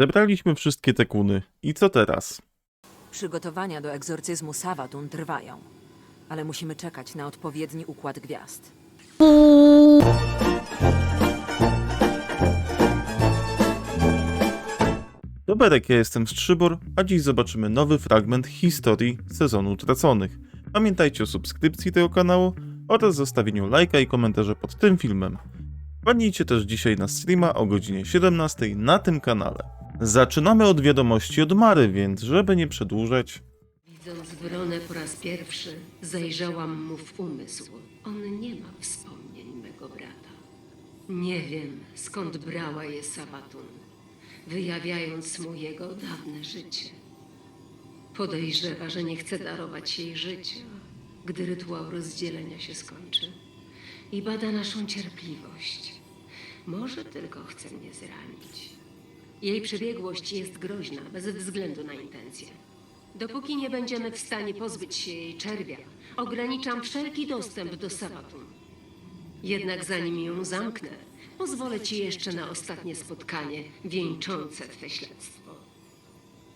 Zebraliśmy wszystkie te kuny. I co teraz? Przygotowania do egzorcyzmu Savatun trwają, ale musimy czekać na odpowiedni układ gwiazd. Doberek, ja jestem Strzybor, a dziś zobaczymy nowy fragment historii sezonu Utraconych. Pamiętajcie o subskrypcji tego kanału oraz zostawieniu lajka i komentarza pod tym filmem. Wpadnijcie też dzisiaj na streama o godzinie 17 na tym kanale. Zaczynamy od wiadomości od Mary, więc żeby nie przedłużać, Widząc Wronę po raz pierwszy, zajrzałam mu w umysł. On nie ma wspomnień mego brata. Nie wiem, skąd brała je Sabatun, wyjawiając mu jego dawne życie. Podejrzewa, że nie chce darować jej życia, gdy rytuał rozdzielenia się skończy. I bada naszą cierpliwość. Może tylko chce mnie zranić. Jej przebiegłość jest groźna, bez względu na intencje. Dopóki nie będziemy w stanie pozbyć się jej czerwia, ograniczam wszelki dostęp do Sabatun. Jednak zanim ją zamknę, pozwolę ci jeszcze na ostatnie spotkanie wieńczące twe śledztwo.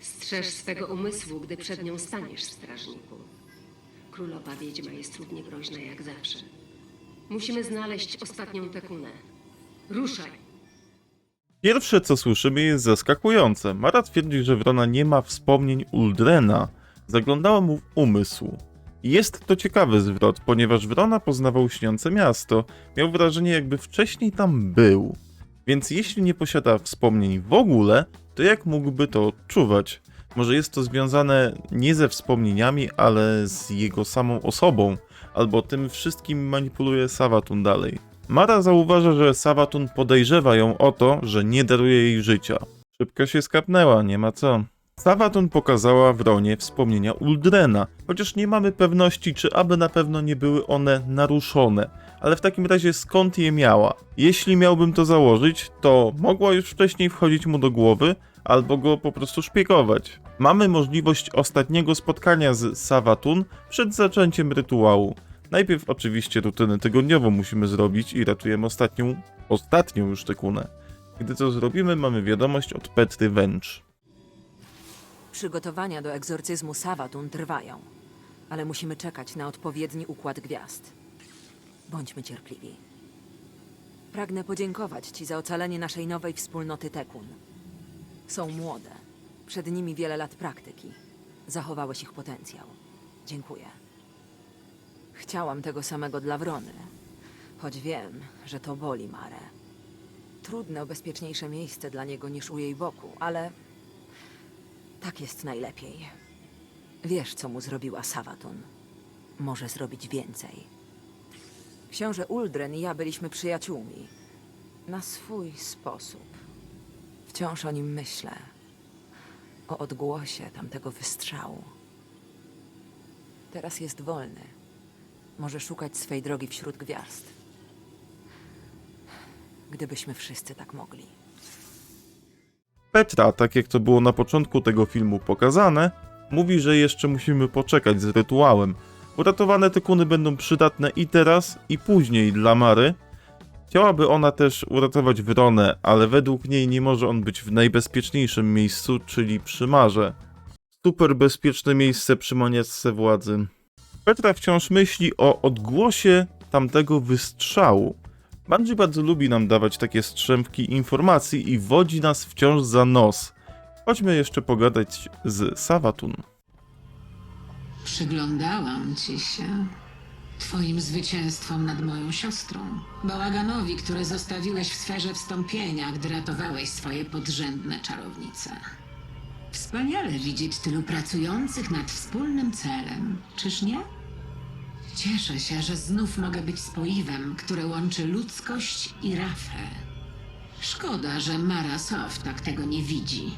Strzeż swego umysłu, gdy przed nią staniesz, strażniku. Królowa wiedźma jest równie groźna jak zawsze. Musimy znaleźć ostatnią tekunę. Ruszaj! Pierwsze co słyszymy jest zaskakujące. Mara twierdzi, że Wrona nie ma wspomnień Uldrena. Zaglądała mu w umysł. Jest to ciekawy zwrot, ponieważ Wrona poznawał śniące miasto. Miał wrażenie jakby wcześniej tam był. Więc jeśli nie posiada wspomnień w ogóle, to jak mógłby to odczuwać? Może jest to związane nie ze wspomnieniami, ale z jego samą osobą, albo tym wszystkim manipuluje Savatun dalej. Mara zauważa, że Savatun podejrzewa ją o to, że nie daruje jej życia. Szybko się skapnęła, nie ma co. Savatun pokazała Wronie wspomnienia Uldrena, chociaż nie mamy pewności, czy aby na pewno nie były one naruszone. Ale w takim razie skąd je miała? Jeśli miałbym to założyć, to mogła już wcześniej wchodzić mu do głowy, albo go po prostu szpiegować. Mamy możliwość ostatniego spotkania z Savatun przed zaczęciem rytuału. Najpierw oczywiście rutynę tygodniową musimy zrobić i ratujemy ostatnią, ostatnią już tekunę. Gdy to zrobimy, mamy wiadomość od Petry Węcz. Przygotowania do egzorcyzmu Savatun trwają, ale musimy czekać na odpowiedni układ gwiazd. Bądźmy cierpliwi. Pragnę podziękować Ci za ocalenie naszej nowej wspólnoty Tekun. Są młode, przed nimi wiele lat praktyki. Zachowałeś ich potencjał. Dziękuję. Chciałam tego samego dla Wrony, choć wiem, że to boli Marę. Trudne o bezpieczniejsze miejsce dla niego niż u jej boku, ale tak jest najlepiej. Wiesz, co mu zrobiła Savatun. Może zrobić więcej. Książę Uldren i ja byliśmy przyjaciółmi. Na swój sposób. Wciąż o nim myślę. O odgłosie tamtego wystrzału. Teraz jest wolny. Może szukać swej drogi wśród gwiazd. Gdybyśmy wszyscy tak mogli. Petra, tak jak to było na początku tego filmu pokazane, mówi, że jeszcze musimy poczekać z rytuałem. Uratowane tekuny będą przydatne i teraz, i później dla Mary. Chciałaby ona też uratować Wronę, ale według niej nie może on być w najbezpieczniejszym miejscu, czyli przy Marze. Super bezpieczne miejsce przy maniaczce władzy. Petra wciąż myśli o odgłosie tamtego wystrzału. Bungie bardzo lubi nam dawać takie strzępki informacji i wodzi nas wciąż za nos. Chodźmy jeszcze pogadać z Savatun. Przyglądałam ci się. Twoim zwycięstwom nad moją siostrą. Bałaganowi, który zostawiłeś w sferze wstąpienia, gdy ratowałeś swoje podrzędne czarownice. Wspaniale widzieć tylu pracujących nad wspólnym celem, czyż nie? Cieszę się, że znów mogę być spoiwem, które łączy ludzkość i rafę. Szkoda, że Mara Soft tak tego nie widzi.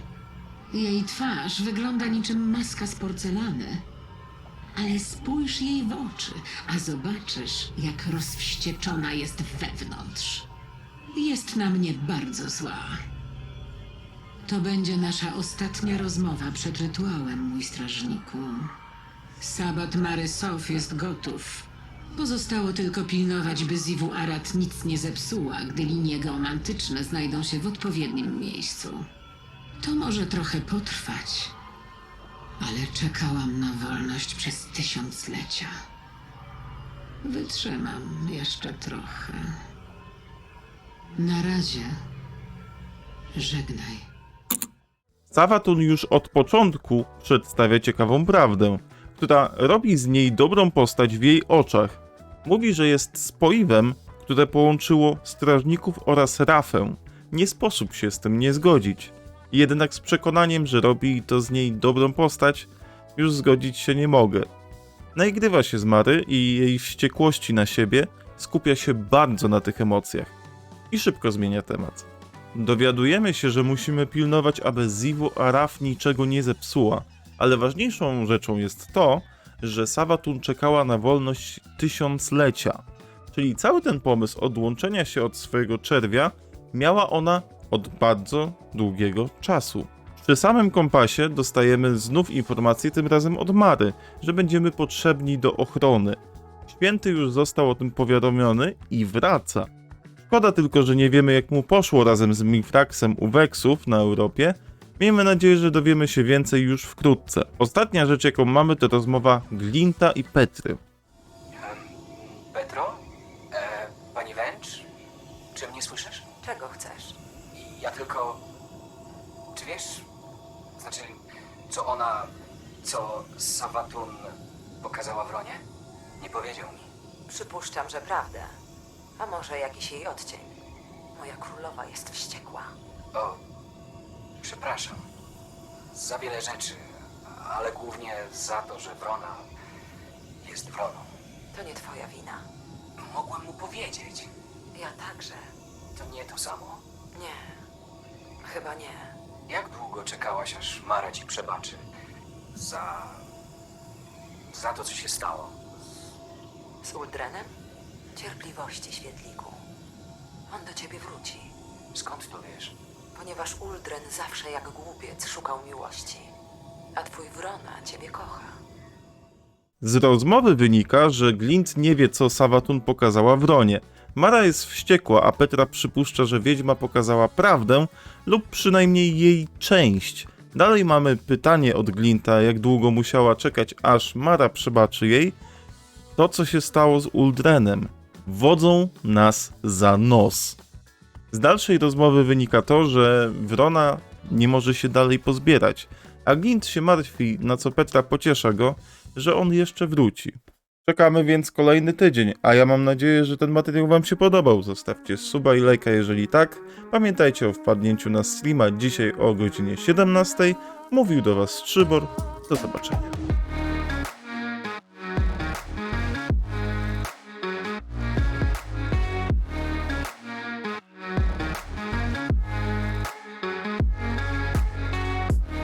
Jej twarz wygląda niczym maska z porcelany. Ale spójrz jej w oczy, a zobaczysz, jak rozwścieczona jest wewnątrz. Jest na mnie bardzo zła. To będzie nasza ostatnia rozmowa przed rytuałem, mój strażniku. Sabat Marysow jest gotów. Pozostało tylko pilnować, by Ziwu Arat nic nie zepsuła, gdy linie geomantyczne znajdą się w odpowiednim miejscu. To może trochę potrwać, ale czekałam na wolność przez tysiąclecia. Wytrzymam jeszcze trochę. Na razie żegnaj. Savatun już od początku przedstawia ciekawą prawdę, która robi z niej dobrą postać w jej oczach. Mówi, że jest spoiwem, które połączyło strażników oraz rafę. Nie sposób się z tym nie zgodzić. Jednak z przekonaniem, że robi to z niej dobrą postać, już zgodzić się nie mogę. Naigrywa się z Mary i jej wściekłości na siebie skupia się bardzo na tych emocjach. I szybko zmienia temat. Dowiadujemy się, że musimy pilnować, aby Zivu Araf niczego nie zepsuła, ale ważniejszą rzeczą jest to, że Savatun czekała na wolność tysiąclecia. Czyli cały ten pomysł odłączenia się od swojego czerwia miała ona od bardzo długiego czasu. Przy samym kompasie dostajemy znów informację, tym razem od Mary, że będziemy potrzebni do ochrony. Święty już został o tym powiadomiony i wraca. Szkoda tylko, że nie wiemy jak mu poszło razem z Mifraxem u Weksów na Europie. Miejmy nadzieję, że dowiemy się więcej już wkrótce. Ostatnia rzecz jaką mamy to rozmowa Glinta i Petry. Petro? E, pani Węcz? Czy mnie słyszysz? Czego chcesz? Ja tylko... Czy wiesz... Znaczy, co ona... Co Sawatun pokazała Wronie? Nie powiedział mi. Przypuszczam, że prawdę. A może jakiś jej odcień. Moja królowa jest wściekła. O... Przepraszam. Za wiele rzeczy, ale głównie za to, że Wrona jest Wroną. To nie twoja wina. Mogłem mu powiedzieć. Ja także. To nie to samo. Nie. Chyba nie. Jak długo czekałaś, aż Mara ci przebaczy? Za... Za to, co się stało. Z Uldrenem? Cierpliwości, świetliku. On do ciebie wróci, Skąd to wiesz? ponieważ Uldren zawsze jak głupiec szukał miłości. A twój Wrona ciebie kocha. Z rozmowy wynika, że Glint nie wie co Savatun pokazała Wronie. Mara jest wściekła, a Petra przypuszcza, że wiedźma pokazała prawdę lub przynajmniej jej część. Dalej mamy pytanie od Glinta, jak długo musiała czekać, aż Mara przebaczy jej. To, co się stało z Uldrenem. Wodzą nas za nos. Z dalszej rozmowy wynika to, że Wrona nie może się dalej pozbierać, a Glint się martwi, na co Petra pociesza go, że on jeszcze wróci. Czekamy więc kolejny tydzień, a ja mam nadzieję, że ten materiał Wam się podobał. Zostawcie suba i lajka, jeżeli tak. Pamiętajcie o wpadnięciu na streama dzisiaj o godzinie 17. Mówił do Was Szybor. Do zobaczenia.